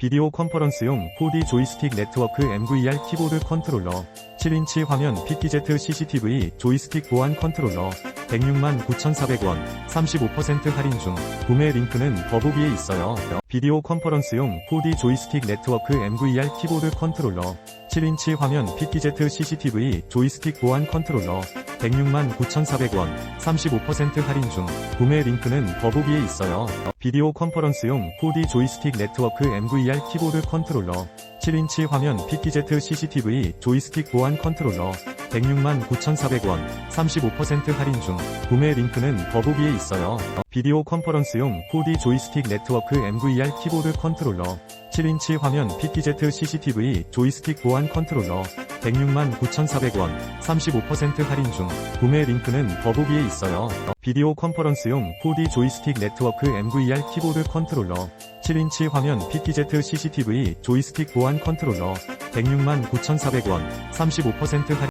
비디오 컨퍼런스용 4D 조이스틱 네트워크 MVR 키보드 컨트롤러 7인치 화면 PTZ CCTV 조이스틱 보안 컨트롤러 106만 9,400원 35% 할인 중 구매 링크는 더보기에 있어요. 비디오 컨퍼런스용 4D 조이스틱 네트워크 MVR 키보드 컨트롤러 7인치 화면 PTZ CCTV 조이스틱 보안 컨트롤러 106만 9,400원 35% 할인 중 구매 링크는 더보기에 있어요. 비디오 컨퍼런스용 4D 조이스틱 네트워크 MVR 키보드 컨트롤러 7인치 화면 PTZ CCTV 조이스틱 보안 컨트롤러 106만 9,400원 35% 할인 중 구매 링크는 더보기에 있어요. 비디오 컨퍼런스용 4D 조이스틱 네트워크 MVR 키보드 컨트롤러 7인치 화면 PTZ CCTV 조이스틱 보안 컨트롤러 106만 9,400원 35% 할인 중 구매 링크는 더보기에 있어요. 비디오 컨퍼런스용 4D 조이스틱 네트워크 MVR 키보드 컨트롤러 7인치 화면 PTZ CCTV 조이스틱 보안 컨트롤러 106만 9,400원 35% 할인